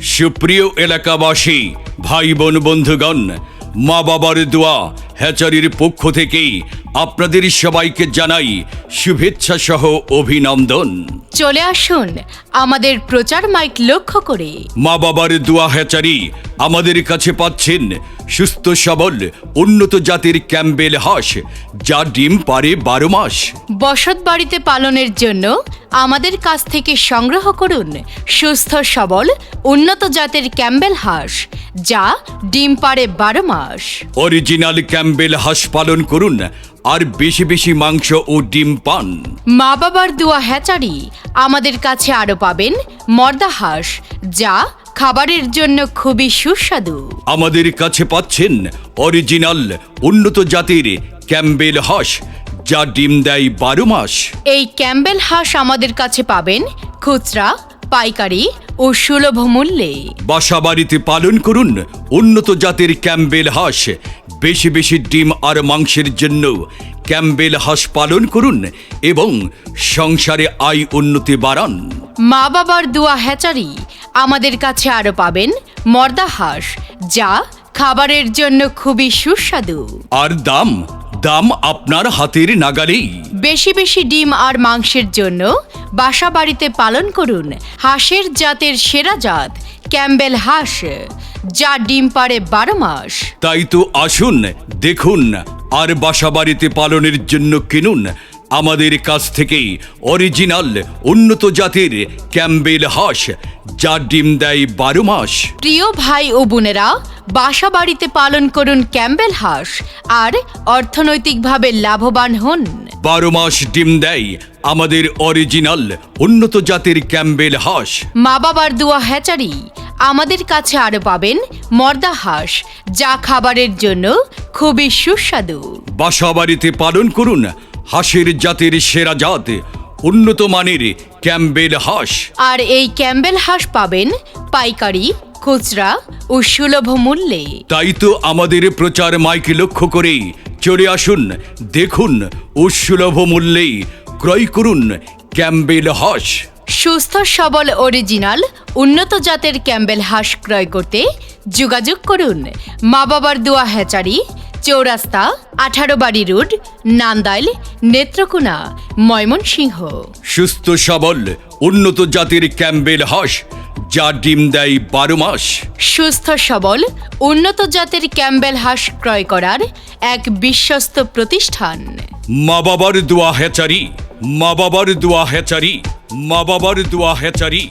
সুপ্রিয় এলাকাবাসী ভাই বোন বন্ধুগণ মা বাবার দোয়া হ্যাচারির পক্ষ থেকেই আপনাদের সবাইকে জানাই শুভেচ্ছা সহ অভিনন্দন। চলে আসুন আমাদের প্রচার মাইক লক্ষ্য করে। মা বাবার দোয়া হ্যাচারি আমাদের কাছে পাচ্ছেন সুস্থ সবল উন্নত জাতের ক্যাম্বেল হাঁস যা ডিম পারে বারো মাস। বসত বাড়িতে পালনের জন্য আমাদের কাছ থেকে সংগ্রহ করুন সুস্থ সবল উন্নত জাতের ক্যাম্বেল হাঁস যা ডিম পারে বারো মাস। অরিজিনাল ক্যাম্বেল হাঁস পালন করুন আর বেশি বেশি মাংস ও ডিম পান। মা বাবার দোয়া হ্যাচারি আমাদের কাছে আরও পাবেন মর্দা হাঁস যা খাবারের জন্য খুবই সুস্বাদু। আমাদের কাছে পাচ্ছেন অরিজিনাল উন্নত জাতের ক্যাম্বেল হাঁস যা ডিম দেয় বারো মাস। এই ক্যাম্বেল হাঁস আমাদের কাছে পাবেন খুচরা পাইকারি ও সুলভ মূল্যে। বাসা বাড়িতে পালন করুন উন্নত জাতের ক্যাম্বেল হাঁস। বেশি বেশি ডিম আর মাংসের জন্য ক্যাম্বেল হাঁস পালন করুন এবং সংসারে আয় উন্নতি বাড়ান। মা বাবার দোয়া হ্যাচারি। আমাদের কাছে আরও পাবেন মর্দা হাঁস যা খাবারের জন্য খুবই সুস্বাদু। আর দাম দাম আপনার হাতের নাগালেই। বেশি বেশি ডিম আর মাংসের জন্য বাসা বাড়িতে পালন করুন হাঁসের জাতের সেরা জাত ক্যাম্বেল হাঁস যা ডিম পারে বারো মাস। তাই তো আসুন দেখুন আর বাসা বাড়িতে পালনের জন্য কিনুন আমাদের কাছ থেকেই অরিজিনাল উন্নত জাতের ক্যাম্বেল হাঁস যা ডিম দেয় বারো মাস। প্রিয় ভাই ও বোনেরা বাসা বাড়িতে পালন করুন ক্যাম্বেল হাঁস আর অর্থনৈতিকভাবে লাভবান হন। বারো মাস ডিম দেয় আমাদের অরিজিনাল উন্নত জাতের ক্যাম্বেল হাঁস। মা বাবার দোয়া হ্যাচারি আমাদের কাছে আরও পাবেন মর্দা হাঁস যা খাবারের জন্য খুবই সুস্বাদু। বাসা বাড়িতে পালন করুন হাঁসের জাতের সেরা জাত উন্নত মানের ক্যাম্বেল হাঁস। আর এই ক্যাম্বেল হাঁস পাবেন পাইকারি খুচরা ও সুলভ মূল্যে। তাই তো আমাদের প্রচার মাইক লক্ষ্য করে চলে আসুন দেখুন ও সুলভ মূল্যে ক্রয় করুন ক্যাম্বেল হাঁস। সুস্থ সবল অরিজিনাল উন্নত জাতের ক্যাম্বেল হাঁস ক্রয় করতে যোগাযোগ করুন। মা বাবার দোয়া হ্যাচারি চৌরাস্তা আঠারো বাড়ি রোড নান্দাইল নেত্রকোনা ময়মনসিংহ। সুস্থ সবল উন্নত জাতের ক্যাম্বেল হাঁস যা ডিম দেয় বারো মাস। সুস্থ সবল উন্নত জাতের ক্যাম্বেল হাঁস ক্রয় করার এক বিশ্বস্ত প্রতিষ্ঠান। মা বাবার দোয়া হ্যাচারি মা বাবার দোয়া হ্যাচারি মা বাবার দোয়া হ্যাচারি